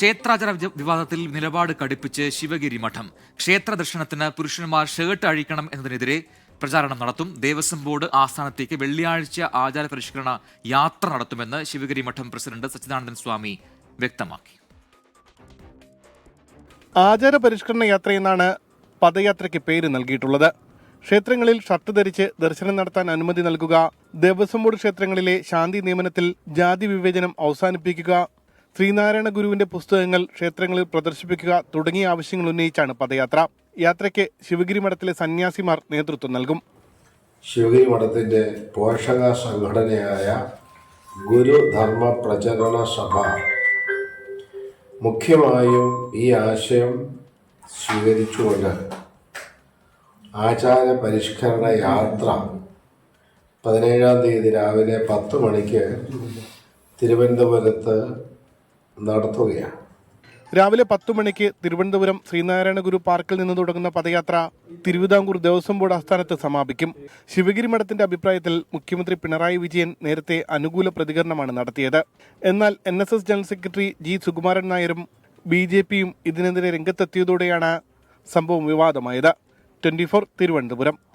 ക്ഷേത്രാചാര വിവാദത്തിൽ നിലപാട് കടുപ്പിച്ച് ശിവഗിരി മഠം. ക്ഷേത്ര ദർശനത്തിന് പുരുഷന്മാർ ഷർട്ട് അഴിക്കണം എന്നതിനെതിരെ പ്രചാരണം നടത്തും. ദേവസ്വം ബോർഡ് ആസ്ഥാനത്തേക്ക് വെള്ളിയാഴ്ച ആചാര പരിഷ്കരണ യാത്ര നടത്തുമെന്ന് ശിവഗിരി മഠം പ്രസിഡന്റ് സച്ചിദാനന്ദൻ സ്വാമി വ്യക്തമാക്കി. ആചാര പരിഷ്കരണ യാത്രയെന്നാണ് പദയാത്രയ്ക്ക് പേര് നൽകിയിട്ടുള്ളത്. ക്ഷേത്രങ്ങളിൽ ഷർട്ട് ധരിച്ച് ദർശനം നടത്താൻ അനുമതി നൽകുക ദേവസ്വം ബോർഡ് ക്ഷേത്രങ്ങളിലെ ശാന്തി നിയമനത്തിൽ ജാതി വിവേചനം അവസാനിപ്പിക്കുക ശ്രീനാരായണ ഗുരുവിന്റെ പുസ്തകങ്ങൾ ക്ഷേത്രങ്ങളിൽ പ്രദർശിപ്പിക്കുക തുടങ്ങിയ ആവശ്യങ്ങൾ ഉന്നയിച്ചാണ് പദയാത്ര. യാത്രയ്ക്ക് ശിവഗിരി മഠത്തിലെ സന്യാസിമാർ നേതൃത്വം നൽകും. ശിവഗിരി മഠത്തിന്റെ പോഷക സംഘടനയായ ഗുരുധർമ്മ പ്രചരണ സഭ. മുഖ്യമായും ഈ ആശയം സ്വീകരിച്ചുകൊണ്ട് ആചാര പരിഷ്കരണ യാത്ര പതിനേഴാം തീയതി രാവിലെ പത്ത് മണിക്ക് തിരുവനന്തപുരത്ത് നടത്തുകയാണ്. രാവിലെ പത്തു മണിക്ക് തിരുവനന്തപുരം ശ്രീനാരായണ ഗുരു പാർക്കിൽ നിന്ന് തുടങ്ങുന്ന പദയാത്ര തിരുവിതാംകൂർ ദേവസ്വം ബോർഡ് ആസ്ഥാനത്ത് സമാപിക്കും. ശിവഗിരി മഠത്തിന്റെ അഭിപ്രായത്തിൽ മുഖ്യമന്ത്രി പിണറായി വിജയൻ നേരത്തെ അനുകൂല പ്രതികരണമാണ് നടത്തിയത്. എന്നാൽ N general secretary G Sukumaran നായരും ബി ജെ പിയും ഇതിനെതിരെ രംഗത്തെത്തിയതോടെയാണ് സംഭവം വിവാദമായത്. ട്വന്റി തിരുവനന്തപുരം.